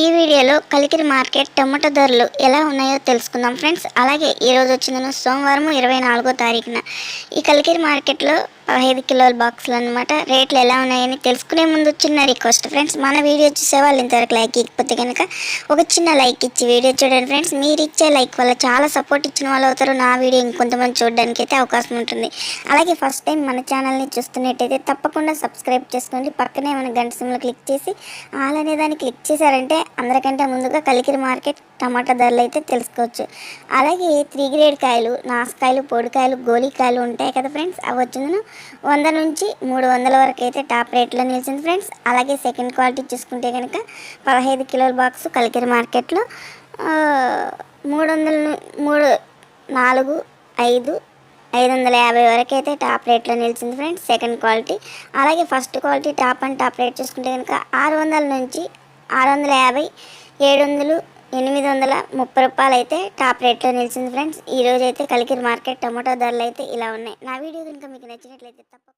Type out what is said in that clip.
ఈ వీడియోలో Kalikiri market tomato ధరలు ఎలా ఉన్నాయో తెలుసుకుందాం ఫ్రెండ్స్. అలాగే ఈరోజు వచ్చిందను సోమవారం ఇరవై నాలుగో తారీఖున. ఈ కలికిరి మార్కెట్లో పదహైదు కిలోల బాక్సులు అనమాట రేట్లు ఎలా ఉన్నాయని తెలుసుకునే ముందు చిన్న రిక్వెస్ట్ ఫ్రెండ్స్. మన వీడియో చూసే వాళ్ళు ఇంతవరకు లైక్ ఇకపోతే కనుక ఒక చిన్న లైక్ ఇచ్చి వీడియో చూడండి ఫ్రెండ్స్. మీరు ఇచ్చే లైక్ వల్ల చాలా సపోర్ట్ ఇచ్చిన వాళ్ళు అవుతారు. నా వీడియో ఇంకొంతమంది చూడడానికి అయితే అవకాశం ఉంటుంది. అలాగే ఫస్ట్ టైం మన ఛానల్ని చూస్తున్నట్టయితే తప్పకుండా సబ్స్క్రైబ్ చేసుకోండి. పక్కనే మన గంట సిమ్లో క్లిక్ చేసి ఆల్ అనే దాన్ని క్లిక్ చేశారంటే అందరికంటే ముందుగా కలికిరి మార్కెట్ టమాటా ధరలు అయితే తెలుసుకోవచ్చు. అలాగే త్రీ గ్రేడ్ కాయలు నాసుకాయలు పొడికాయలు గోలికాయలు ఉంటాయి కదా ఫ్రెండ్స్? అవి వచ్చిందను వంద నుంచి మూడు వందల వరకు అయితే టాప్ రేట్లో నిలిచింది ఫ్రెండ్స్. అలాగే సెకండ్ క్వాలిటీ చూసుకుంటే కనుక పదహైదు కిలోల బాక్స్ కలికిరి మార్కెట్లో మూడు వందల ను- మూడు నాలుగు ఐదు ఐదు వందల యాభై వరకు అయితే టాప్ రేట్లో నిలిచింది ఫ్రెండ్స్ సెకండ్ క్వాలిటీ అలాగే first quality top and top rate చూసుకుంటే కనుక ఆరు వందల నుంచి ఆరు వందల యాభై ఏడు వందలు ఎనిమిది వందల ముప్పై రూపాయలు అయితే టాప్ రేట్లో నిలిచింది ఫ్రెండ్స్. ఈ అయితే కలికిరి మార్కెట్ టమాటో ధరలు అయితే ఇలా ఉన్నాయి. నా వీడియో కనుక మీకు నచ్చినట్లయితే తప్ప